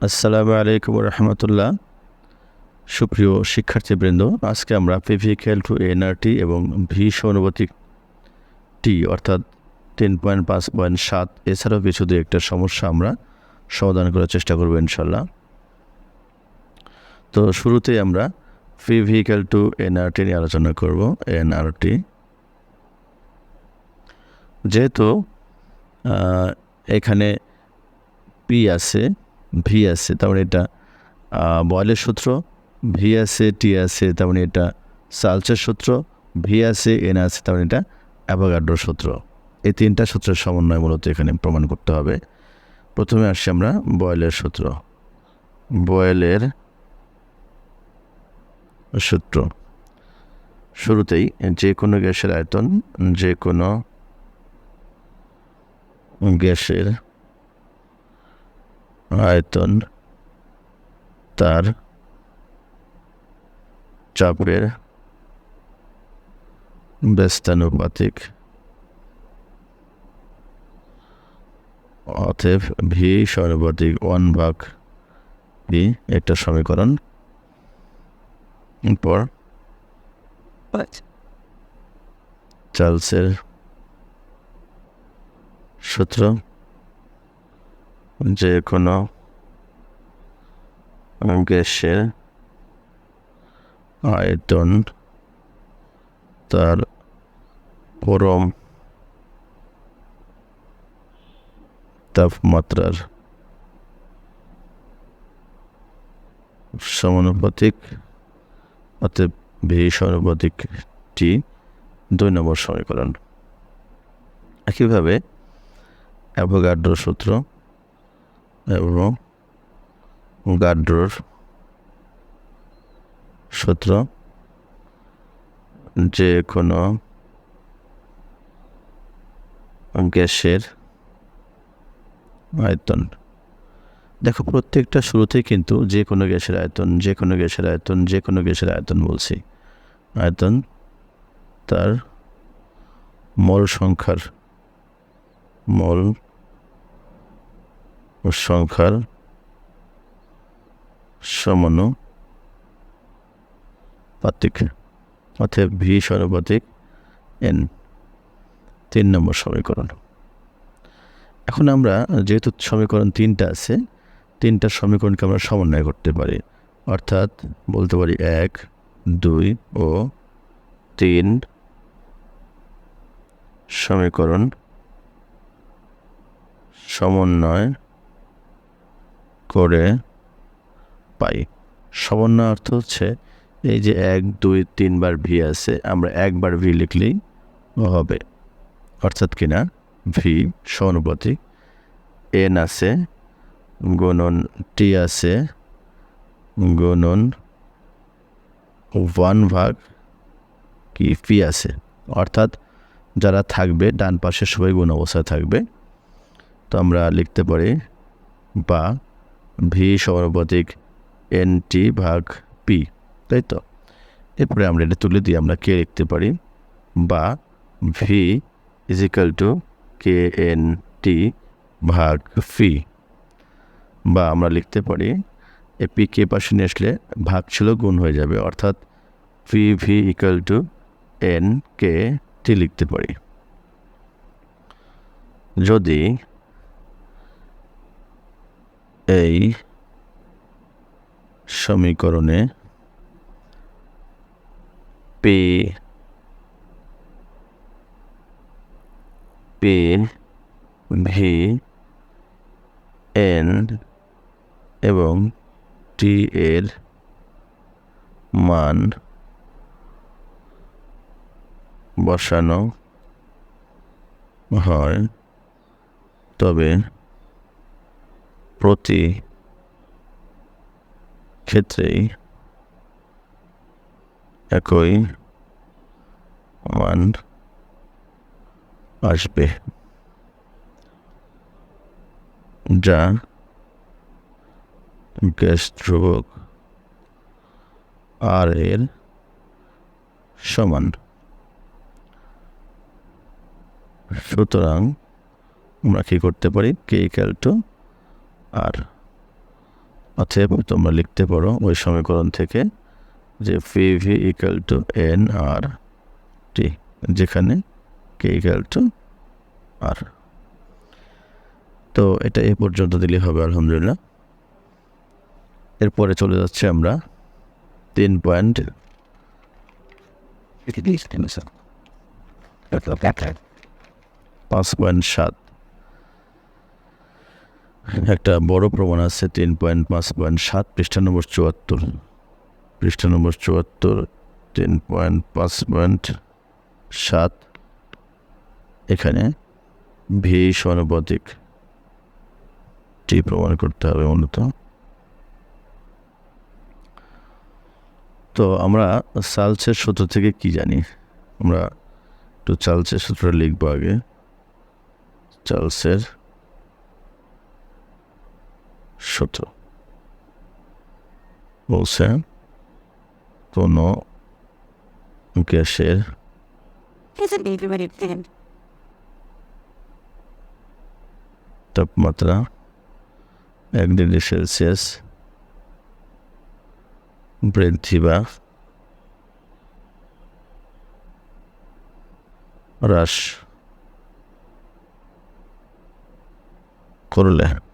আসসালামু আলাইকুম রহমতুল্লাহ সুপ্রিয় শিক্ষার্থীবৃন্দ আজকে আমরা পিভিকেল টু এনআরটি এবং ভি সহানুভূতিক টি অর্থাৎ তিন পয়েন্ট পাঁচ পয়েন্ট সাত, এছাড়াও কিছু দু একটা সমস্যা আমরা সমাধান করার চেষ্টা করব ইনশাল্লাহ তো শুরুতেই আমরা ফি ভেহিক্যাল টু এনআরটি নিয়ে আলোচনা করব এনআরটি যেহেতু এখানে পি আছে ভি আছে তার মানে এটা বয়েলের সূত্র ভি আছে টি আছে তার মানে এটা সালসের সূত্র ভি আছে এন আছে তার মানে এটা অ্যাভোগাড্রোর সূত্র। এই তিনটা সূত্রের সমন্বয় মূলত এখানে প্রমাণ করতে হবে। প্রথমে আসছি আমরা বয়েলের সূত্র। বয়েলের সূত্র। শুরুতেই যে কোনো গ্যাসের আয়তন, যে কোনো গ্যাসের আয়তন তার চাপের ব্যস্তানুপাতিক। অতএব ভি সমানুপাতিক ওয়ান ভাগ ভি একটা সমীকরণ। এরপর চার্লসের সূত্র যে কোনো গ্যাসের আয়তন তার পরম তাপমাত্রার সমানুপাতিক অতএব ভি সমানুপাতিক টি দুই নম্বর সমীকরণ। একইভাবে অ্যাভোগাড্রো সূত্র এবং গাড্রোর সূত্র যে কোনো গ্যাসের আয়তন দেখো প্রত্যেকটা শুরুতেই কিন্তু যে কোনো গ্যাসের আয়তন যে কোনো গ্যাসের আয়তন যে কোনো গ্যাসের আয়তন বলছি আয়তন তার মল সংখ্যার মল সংখ্যার সমানুপাতিক অতএব ভি সমানুপাতিক এন, তিন নম্বর সমীকরণ। এখন আমরা যেহেতু সমীকরণ তিনটা আছে, তিনটা সমীকরণকে আমরা সমন্বয় করতে পারি। অর্থাৎ বলতে পারি এক, দুই ও তিন সমীকরণ সমন্বয় করে পাই। সমন্বয় অর্থ হচ্ছে এই যে এক, দুই, তিনবার ভি আছে, আমরা একবার ভি লিখলেই হবে। অর্থাৎ কিনা ভি সমানুপাতিক এন আছে, গুণন টি আছে, গুণন ওয়ান ভাগ কি? ফি আছে। অর্থাৎ যারা থাকবে, ডান পাশে সবাই গুণ অবস্থায় থাকবে। তো আমরা লিখতে পারি বা ভি সমানুপাতিক এন টি ভাগ পি, তাই তো? এরপরে আমরা এটা তুলে দিয়ে আমরা কে লিখতে পারি? বা V equal to K N T ভাগ ফি। বা আমরা লিখতে পারি, এ পি কে পাশে নিয়ে আসলে ভাগ ছিল গুণ হয়ে যাবে, অর্থাৎ V V equal to N K T লিখতে পারি। যদি এই সমীকরণে পে পে ভি এন এবং টি এর মান বসানো হয়। তবে প্রতি ক্ষেত্রেই একই মান আসবে, যা গ্যাস ধ্রুবক আর এর সমান। সুতরাং আমরা কী করতে পারি? কে ইকাল টু আর অতএব তোমরা লিখতে পারো ওই সমীকরণ থেকে যে P V equal to N R T যেখানে কে ইকাল টু আর তো এটা এ পর্যন্ত দিলে হবে আলহামদুলিল্লাহ। এরপরে চলে যাচ্ছে আমরা তিন পয়েন্ট পাঁচ পয়েন্ট সাত। একটা বড় প্রমাণ আছে, তিন পয়েন্ট পাঁচ পয়েন্ট সাত, পৃষ্ঠা নম্বর চুয়াত্তর। পৃষ্ঠা নম্বর চুয়াত্তর, তিন পয়েন্ট পাঁচ পয়েন্ট সাত। এখানে ভি টি প্রমাণ করতে হবে মূলত। তো আমরা সালসের সূত্র থেকে কি জানি? আমরা একটু চার্লসের সূত্রটা লিখব আগে। চার্লসের সূত্র বলছে কোনো গ্যাসের? তাপমাত্রা এক ডিগ্রি সেলসিয়াস বৃদ্ধি বা হ্রাস করলে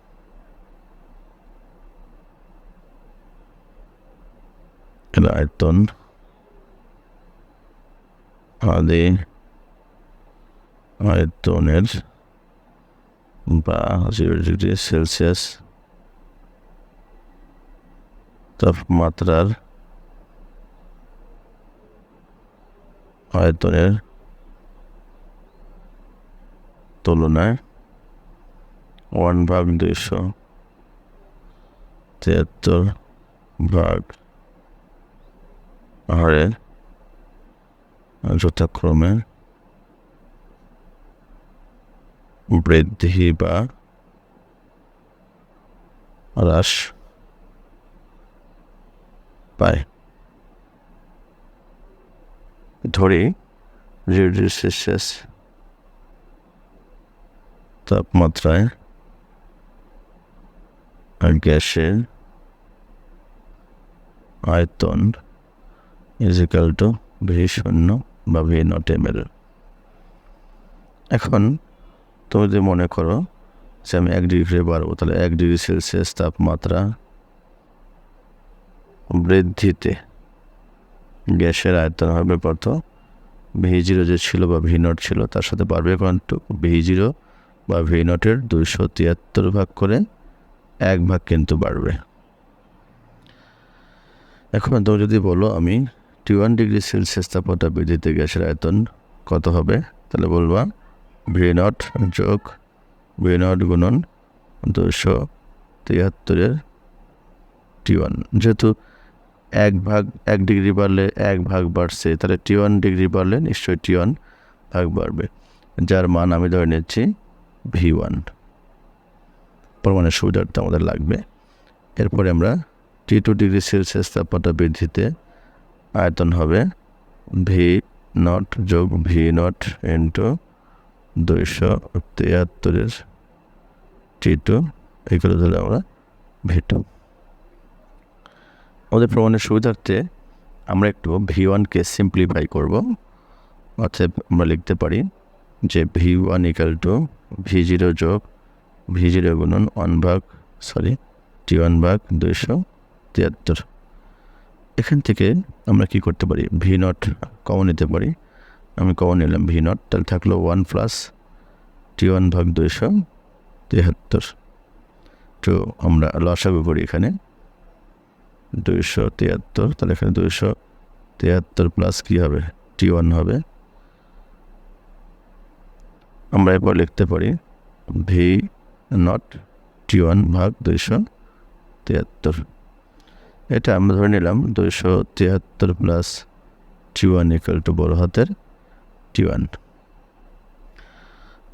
এর আয়তন আদি আয়তনের বা জিরো ডিগ্রি সেলসিয়াস তাপমাত্রার আয়তনের তুলনায় ওয়ান ভাগ দুইশো তিয়াত্তর ভাগ হারে যথাক্রমে বৃদ্ধি বা হ্রাস পায়। ধরি ডিগ্রি তাপমাত্রায় গ্যাসের আয়তন ইজিক্যাল টু ভি শূন্য বা ভি নট এম এখন তুমি যদি মনে করো যে আমি এক ডিগ্রি বাড়বো, তাহলে এক ডিগ্রি সেলসিয়াস তাপমাত্রা বৃদ্ধিতে গ্যাসের আয়তন হবে কত? ভি জিরো যে ছিল বা ভি নট ছিল, তার সাথে বাড়বে কিন্তু ভি জিরো বা ভি নটের দুশো তিয়াত্তর ভাগ করে এক ভাগ কিন্তু বাড়বে। এখন তুমি যদি বলো আমি টি ওয়ান ডিগ্রি সেলসিয়াস তাপমাত্রা বৃদ্ধিতে গ্যাসের আয়তন কত হবে? তাহলে বলবা ভি নট যোগ ভি নট গুণন দুশো তিয়াত্তরের টি ওয়ান যেহেতু এক ভাগ, এক ডিগ্রি বাড়লে এক ভাগ বাড়ছে, তাহলে টি ওয়ান ডিগ্রি বাড়লে নিশ্চয়ই টি ওয়ান ভাগ বাড়বে, যার মান আমি ধরে নিচ্ছি ভি ওয়ান প্রমাণের সুবিধার্থে আমাদের লাগবে। এরপরে আমরা টি টু ডিগ্রি সেলসিয়াস তাপমাত্রা বৃদ্ধিতে আয়তন হবে ভি নট যোগ ভি নট ইন্টু দুইশো তিয়াত্তরের টি টু এগুলো ধরে আমরা ভি টু। আমাদের প্রমাণের সুবিধার্থে আমরা একটু ভি ওয়ানকে সিম্পলিফাই করব। অর্থাৎ আমরা লিখতে পারি যে V one equal to V zero যোগ ভি জিরো গুণন ওয়ান ভাগ সরি টি ওয়ান ভাগ দুইশো তিয়াত্তর। এখান থেকে আমরা কি করতে পারি? ভি নট কমন নিতে পারি। আমি কমন নিলাম ভি নট তাহলে থাকল ওয়ান প্লাস টি ওয়ান ভাগ দুইশো তিয়াত্তর তো আমরা লসাগু করি এখানে। দুইশো তিয়াত্তর তাহলে এখানে দুইশো তিয়াত্তর প্লাস কী হবে? টি ওয়ান হবে। আমরা এরপর লিখতে পারি ভি নট টি ওয়ান ভাগ দুইশো তিয়াত্তর এটা আমরা ধরে নিলাম দুইশো তিয়াত্তর plus T one equal to বড় হাতের টি ওয়ান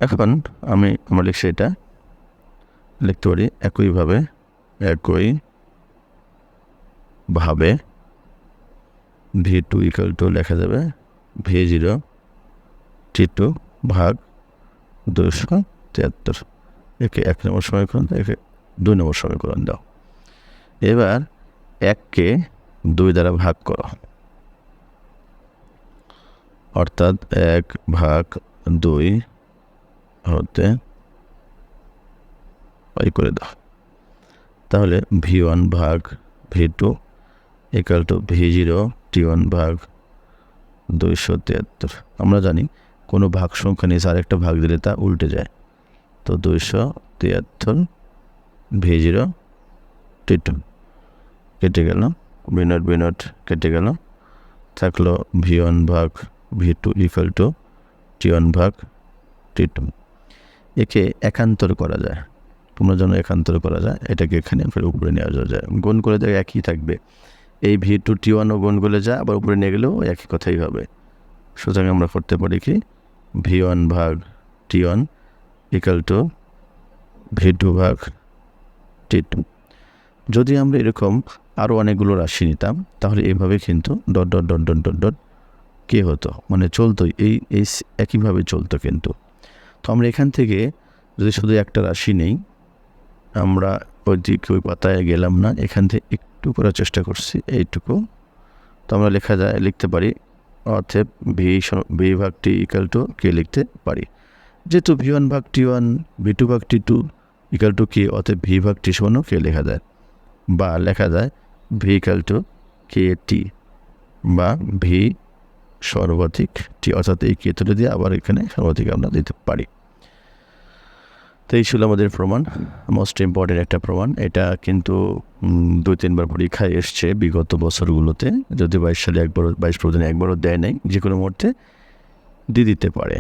এখন আমি আমরা লিখছি এটা লিখতে পারি একইভাবে, একই ভাবে ভি টু ইকাল টু লেখা যাবে ভি জিরো টি টু ভাগ দুশো তিয়াত্তর। একে এক নম্বর সমীকরণ, একে দুই নম্বর সমীকরণ দাও। এবার এককে দুই দ্বারা ভাগ করো। অর্থাৎ এক ভাগ দুই হতে পাই করে দাও। তাহলে ভি ওয়ান ভাগ V two equal to V zero, T one ভাগ দুইশো তিয়াত্তর আমরা জানি কোনো ভাগ সংখ্যা নিয়ে আরেকটা ভাগ দিলে তা উল্টে যায়। তো দুইশো তিয়াত্তর ভি জিরো, টি টু। কেটে গেল বিনট বিনট কেটে গেল থাকল ভি ওয়ান ভাগ V two equal to T one ভাগ টি টু। একে একান্তর করা যায়। তোমরা যেন একান্তর করা যায়। এটাকে এখানে ফের উপরে নিয়ে আসা যায়। গুণ করে দেয় একই থাকবে। এই ভি টু টি ওয়ানও গুণ করে যায়, আবার উপরে নিয়ে গেলেও একই কথাই হবে। সুতরাং আমরা করতে পারি কি? ভি ওয়ান ভাগ T one equal to V two ভাগ টি টু। যদি আমরা এরকম আরও অনেকগুলো রাশি নিতাম, তাহলে এভাবে কিন্তু dot dot dot dot dot dot, কে হতো? মানে চলতো এই এই একইভাবে চলতো কিন্তু। তো আমরা এখান থেকে যদি শুধু একটা রাশি নেই, আমরা ওই দিকে ওই পাতায় গেলাম না, এখান থেকে একটু করার চেষ্টা করছি, এইটুকু। তো আমরা লেখা যায়, লিখতে পারি অর্থে ভি ভি ভাগ টি ইকাল টু কে লিখতে পারি। যেহেতু ভি ওয়ান ভাগ টি ওয়ান ভি টু ভাগ T two equal to K অতএব ভি ভাগ টি সমানও কে লেখা যায়। বা লেখা যায় V equal to K T বা ভি সর্বাধিক টি, অর্থাৎ এই কে তুলে দিয়ে আবার এখানে সর্বাধিক আমরা দিতে পারি। তো এই ছিল আমাদের প্রমাণ মোস্ট ইম্পর্টেন্ট একটা প্রমাণ। এটা কিন্তু দুই, তিনবার পরীক্ষায় এসছে বিগত বছরগুলোতে। যদি বাইশ সালে একবারও বাইশ প্রদিনে একবারও দেয় নাই যে কোনো মুহূর্তে দিয়ে দিতে পারে।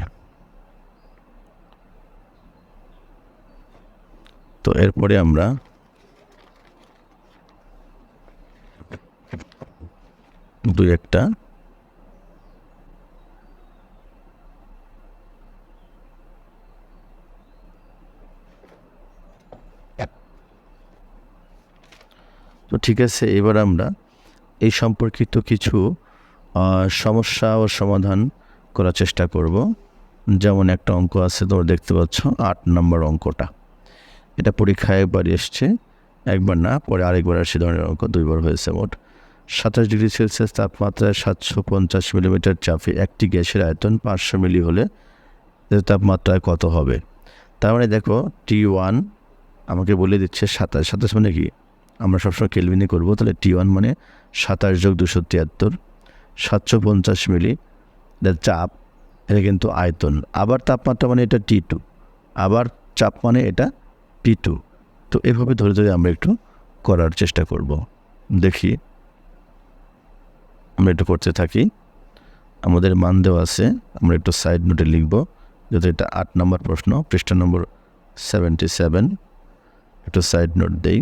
তো এরপরে আমরা দুই একটা। তো ঠিক আছে, এবার আমরা এই সম্পর্কিত কিছু সমস্যা ও সমাধান করার চেষ্টা করব। যেমন একটা অঙ্ক আছে, তোমরা দেখতে পাচ্ছ আট নম্বর অঙ্কটা। এটা পরীক্ষায় একবার এসছে, একবার না, পরে আরেকবার আসে, ধরনের অঙ্ক, দুইবার হয়েছে মোট। সাতাশ ডিগ্রি সেলসিয়াস তাপমাত্রায় সাতশো পঞ্চাশ মিলিমিটার চাপে একটি গ্যাসের আয়তন পাঁচশো মিলি হলে তাপমাত্রায় কত হবে? তার মানে দেখো টি ওয়ান আমাকে বলে দিচ্ছে সাতাশ। সাতাশ মানে কি? আমরা সবসময় কেলভিনে করব, তাহলে টি ওয়ান মানে সাতাশ যোগ দুশো তিয়াত্তর, সাতশো পঞ্চাশ মিলি এটার চাপ, এটা কিন্তু আয়তন। আবার তাপমাত্রা মানে এটা টি টু আবার চাপ মানে এটা টি টু তো এভাবে ধরে ধরে আমরা একটু করার চেষ্টা করব। দেখি। আমরা একটু করতে থাকি। আমাদের মান দেওয়া আছে। আমরা একটু সাইড নোটে লিখব যদি এটা আট নম্বর প্রশ্ন, পৃষ্ঠা নম্বর সেভেন্টি সেভেন একটু সাইড নোট দেই।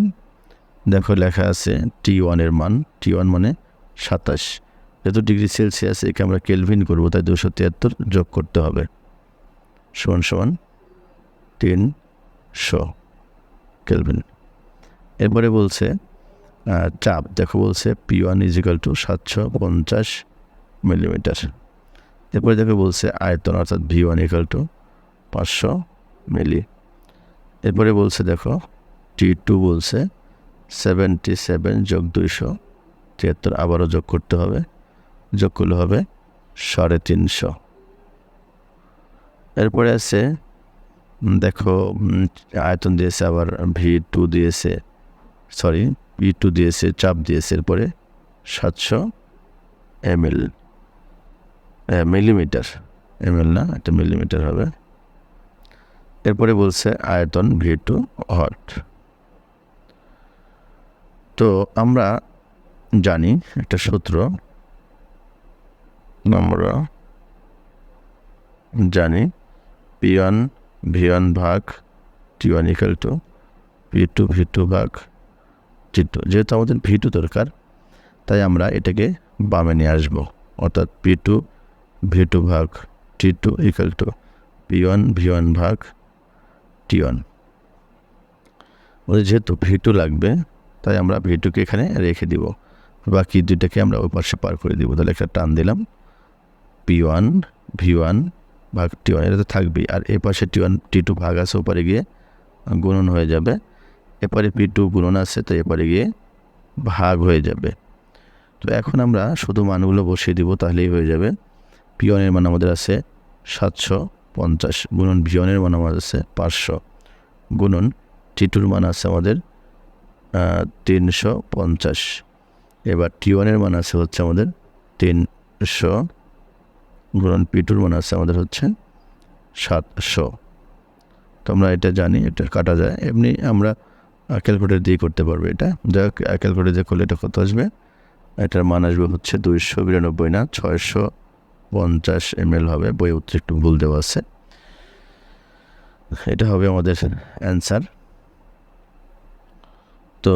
দেখো লেখা আছে টি ওয়ানের মান। টি ওয়ান মানে সাতাশ। যেহেতু ডিগ্রি সেলসিয়াস একে আমরা কেলভিন করব, তাই দুশো তিয়াত্তর যোগ করতে হবে। সমান সমান তিনশো কেলভিন এরপরে বলছে চাপ দেখো বলছে পি ওয়ান ইজিক্যাল টু সাতশো পঞ্চাশ মিলিমিটার এরপরে দেখো বলছে, আয়তন অর্থাৎ ভি ওয়ান ইকাল টু পাঁচশো মিলি এরপরে বলছে দেখো টি টু বলছে সেভেন্টি সেভেন যোগ দুইশো তিয়াত্তর, আবারও যোগ করতে হবে। যোগ করলে হবে সাড়ে তিনশো। এরপরে আছে দেখো আয়তন দিয়েছে আবার ভি টু দিয়েছে সরি ভি টু দিয়েছে, চাপ দিয়েছে, এরপরে সাতশো M L millimetre M L না, একটা মিলিমিটার হবে। এরপরে বলছে আয়তন ভি টু হট তো আমরা জানি, একটা সূত্র আমরা জানি পি ওয়ান ভি ওয়ান ভাগ T one equal to P two V two ভাগ যেহেতু আমাদের ভি টু দরকার, তাই আমরা এটাকে বামে নিয়ে আসব। অর্থাৎ পি টু, ভি টু ভাগ T two equal to P one, V one ভাগ টি ওয়ান। ওদের যেহেতু ভি টু লাগবে, তাই আমরা ভি টুকে এখানে রেখে দিব। বাকি দুইটাকে আমরা ওই পাশে পার করে দিব। তাহলে একটা টান দিলাম। পি ওয়ান, ভি ওয়ান ভাগ টি ওয়ান, এটা তো থাকবেই। আর এ পাশে টি ওয়ান, টি টু ভাগ আছে, ওপারে গিয়ে গুণন হয়ে যাবে। এপারে পি টু গুণন আছে, তো এপারে গিয়ে ভাগ হয়ে যাবে। তো এখন আমরা শুধু মানগুলো বসিয়ে দিব, তাহলেই হয়ে যাবে। পিওনের মান আমাদের আছে সাতশো পঞ্চাশ, গুণন ভিওনের মান আমাদের আছে পাঁচশো, গুণন টিটুর মান আছে আমাদের তিনশো পঞ্চাশ। এবার টিওয়ানের মান আছে হচ্ছে আমাদের তিনশো, গুণন পিটুর মান আছে আমাদের হচ্ছে সাতশো। তোমরা এটা জানি, এটা কাটা যায়। এমনি আমরা ক্যালকুলেটার দিয়ে করতে পারব এটা। যাই ক্যালকুলেটার দিয়ে করলে এটা কত আসবে? এটার মান আসবে হচ্ছে দুইশো বিরানব্বই না, ছয়শো পঞ্চাশ এম হবে বই উত্তর একটু ভুল দেওয়া আছে। এটা হবে আমাদের অ্যান্সার তো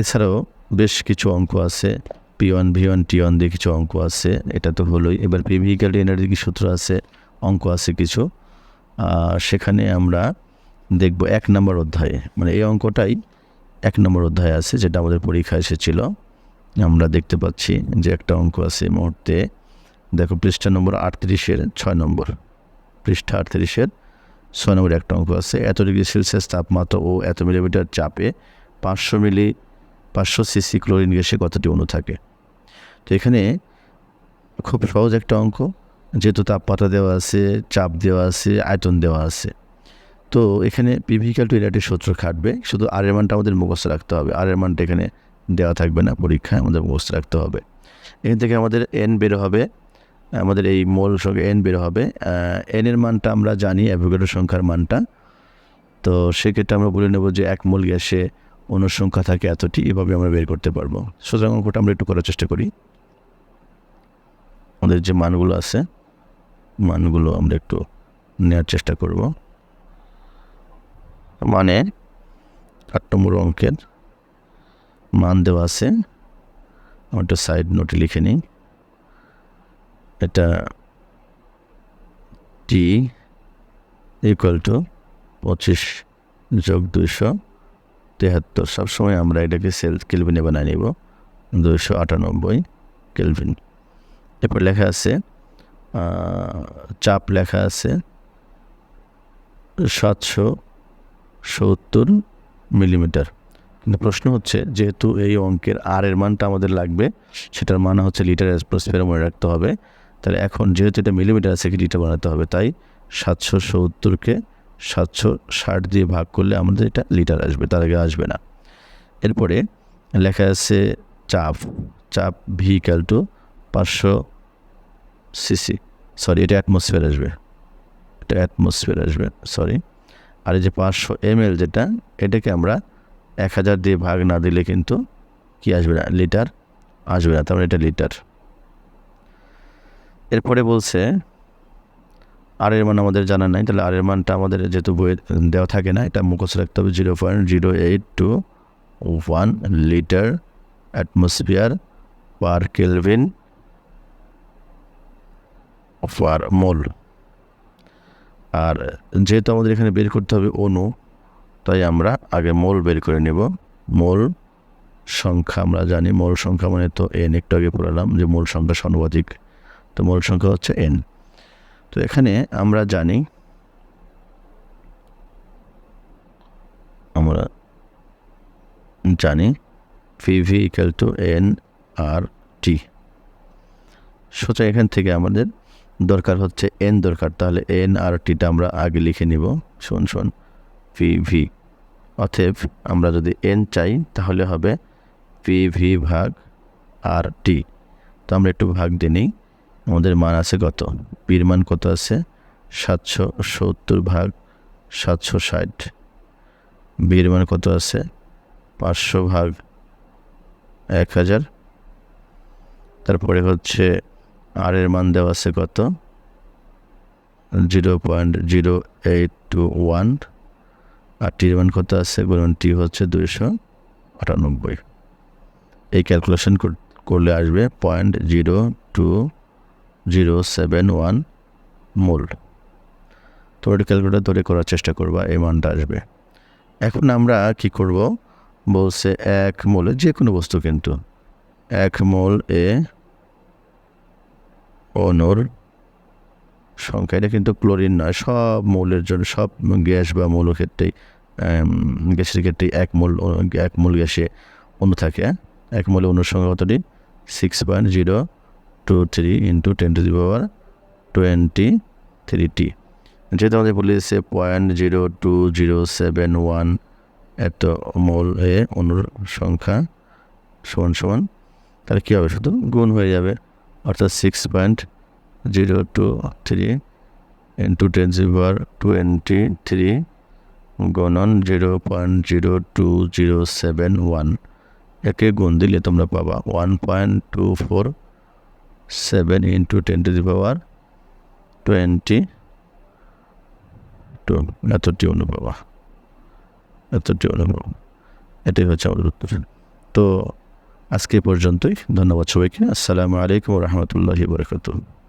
এছাড়াও বেশ কিছু অঙ্ক আছে P one V one T one দিয়ে কিছু অঙ্ক আছে, এটা তো হলোই। এবার পিভিক্যাল এনার্জি সূত্র আছে, অঙ্ক আছে কিছু। সেখানে আমরা দেখব এক নম্বর অধ্যায়ে। মানে এই অঙ্কটাই এক নম্বর অধ্যায়ে আছে, যেটা আমাদের পরীক্ষায় এসেছিল। আমরা দেখতে পাচ্ছি যে একটা অঙ্ক আছে এই মুহূর্তে। দেখো পৃষ্ঠা নম্বর আটত্রিশের ছয় নম্বর। পৃষ্ঠা আটত্রিশের ছয় নম্বর একটা অঙ্ক আছে। এত ডিগ্রি সেলসিয়াস তাপমাত্রা ও এত মিলিমিটার চাপে পাঁচশো মিলি, পাঁচশো সিসি ক্লোরিন গ্যাসে কতটি অণু থাকে? তো এখানে খুব সহজ একটা অঙ্ক। যেহেতু তাপমাত্রা দেওয়া আছে, চাপ দেওয়া আছে, আয়তন দেওয়া আছে। তো এখানে পিভিক্যাল টু ইনার্টির সূত্র খাটবে। শুধু আর এর মানটা আমাদের মুখস্থ রাখতে হবে। আর এর মানটা এখানে দেওয়া থাকবে না, পরীক্ষায় আমাদের মুখস্থ রাখতে হবে। এখান থেকে আমাদের এন বের হবে, আমাদের এই মোল সঙ্গে এন বের হবে। এন এর মানটা আমরা জানি অ্যাভোগাড্রো সংখ্যার মানটা। তো সেক্ষেত্রে আমরা বলে নেব যে এক মোল গ্যাসে অনুসংখ্যা থাকে এতটি, এভাবে আমরা বের করতে পারব। সুতরাং অঙ্কটা আমরা একটু করার চেষ্টা করি। আমাদের যে মানগুলো আছে, মানগুলো আমরা একটু নেওয়ার চেষ্টা করব। মানে আট নম্বর অঙ্কের মান দেওয়া আছে। আমার একটু সাইড নোটে লিখে নিই। এটা টি ইকুয়াল টু পঁচিশ যোগ দুইশো তেহাত্তর। সবসময় আমরা এটাকে সেল কেলভিনে বানিয়ে নিব। দুইশো আটানব্বই কেলভিন এরপর লেখা আছে চাপ লেখা আছে সাতশো সত্তর মিলিমিটার। কিন্তু প্রশ্ন হচ্ছে, যেহেতু এই অঙ্কের আর এর মানটা আমাদের লাগবে, সেটার মান হচ্ছে লিটার অ্যাসপ্রোস্ফিয়ার মনে রাখতে হবে। তাহলে এখন যেহেতু এটা মিলিমিটার আছে লিটার বানাতে হবে। তাই সাতশো সত্তরকে সাতশো ষাট দিয়ে ভাগ করলে আমাদের এটা লিটার আসবে, তার আগে আসবে না। এরপরে লেখা আছে চাপ চাপ ভিকাল টু পাঁচশো সিসি সরি এটা অ্যাটমসফিয়ার আসবে। এটা অ্যাটমসফিয়ার আসবে সরি আর এই যে পাঁচশো এম যেটা, এটাকে আমরা এক হাজার দিয়ে ভাগ না দিলে কিন্তু কি আসবে না? লিটার আসবে না, তার মানে এটা লিটার। এরপরে বলছে আর এর মান আমাদের জানা নাই, তাহলে আর এর মানটা আমাদের যেহেতু বইয়ে দেওয়া থাকে না, এটা মুখস্থ রাখতে হবে zero point zero eight two one litre atmosphere per kelvin per mole. আর যেহেতু আমাদের এখানে বের করতে হবে অণু তাই আমরা আগে মোল বের করে নেব। মোল সংখ্যা আমরা জানি, মোল সংখ্যা মানে তো এন একটু আগে পড়ালাম যে মোল সংখ্যা সর্বাধিক। তো মোল সংখ্যা হচ্ছে এন তো এখানে আমরা জানি আমরা জানি PV equal to N R T সুতরাং এখান থেকে আমাদের দরকার হচ্ছে এন দরকার। তাহলে এন আর টিটা আমরা আগে লিখে নিব। শোন শোন। ভি ভি অতএব আমরা যদি এন চাই, তাহলে হবে পি ভি ভাগ আর টি তো আমরা একটু ভাগ দিয়ে নিই। আমাদের মান আছে কত? পির মান কত আছে? সাতশো সত্তর ভাগ সাতশো ষাট। বির মান কত আছে? পাঁচশো ভাগ এক হাজার। তারপরে হচ্ছে আর এর মান দেওয়া আছে কত? Zero point zero eight two one. আর টির মান কত আছে? বলুন, টি হচ্ছে দুইশো আটানব্বই। এই ক্যালকুলেশন করলে আসবে point zero two zero seven one mole. তো ক্যালকুলেটার ধরে করার চেষ্টা করবা, এই মানটা আসবে। এখন আমরা কি করব? বলছে এক মোলে যে কোনো বস্তু কিন্তু। এক মোল এ অনর সংখ্যা এটা কিন্তু ক্লোরিন নয়, সব মৌলের জন্য, সব গ্যাস বা মৌল ক্ষেত্রেই গ্যাসের ক্ষেত্রে এক মোল এক মোল গ্যাসে অনু থাকে হ্যাঁ? এক মোলে অনুর সংখ্যা কতটি? Six point zero two three into ten to the power twenty three টি যেহেতু আমাদের বলে দিচ্ছে point zero two zero seven one এত মোল এ অনুর সংখ্যা সমান সমান, তাহলে কী হবে শুধু? গুণ হয়ে যাবে। অর্থাৎ six point zero two three into ten zipper twenty three গণন zero point zero two zero seven one একে গুণ দিলে তোমরা পাবা one point two four seven into ten to the power twenty two এতটি অনু পাবা এতটি অনু পাবা এটাই হচ্ছে আমাদের উত্তর। তো আজকে পর্যন্তই। ধন্যবাদ সবাইকে। আসসালামু আলাইকুম রহমতুল্লাহি বরকতুহ।